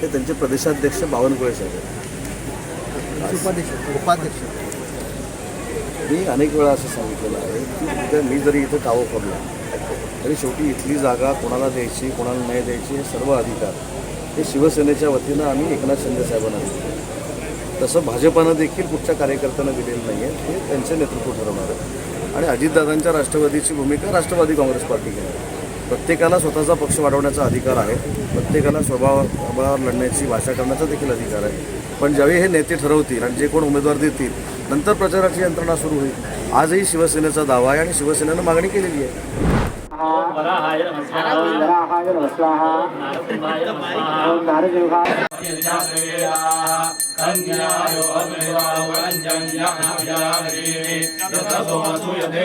ते त्यांचे प्रदेशाध्यक्ष बावनकुळे साहेब आहेत. उपाध्यक्ष उपाध्यक्ष मी अनेक वेळा असं सांगितलेलं आहे की उद्या मी जरी इथं टावं पडलं तरी शेवटी इथली जागा कोणाला द्यायची कोणाला नाही द्यायची हे सर्व अधिकार हे शिवसेनेच्या वतीनं आम्ही एकनाथ शिंदे साहेबांना दिले तसं भाजपानं देखील कुठच्या कार्यकर्त्यांना दिलेलं नाही आहे हे त्यांचे नेतृत्व ठरवणार आहे आणि अजितदादांच्या राष्ट्रवादीची भूमिका राष्ट्रवादी काँग्रेस पार्टी घेणार आहे. प्रत्येकाला स्वतःचा पक्ष वाढवण्याचा अधिकार आहे. प्रत्येकाला स्वभावावर लढण्याची भाषा करण्याचा देखील अधिकार आहे. पण ज्यावेळी हे नेते ठरवतील आणि जे कोण उमेदवार देतील नंतर प्रचाराची यंत्रणा सुरू होईल. आजही शिवसेनेचा दावा आहे आणि शिवसेनेनं मागणी केलेली आहे. ृतसोमसूयते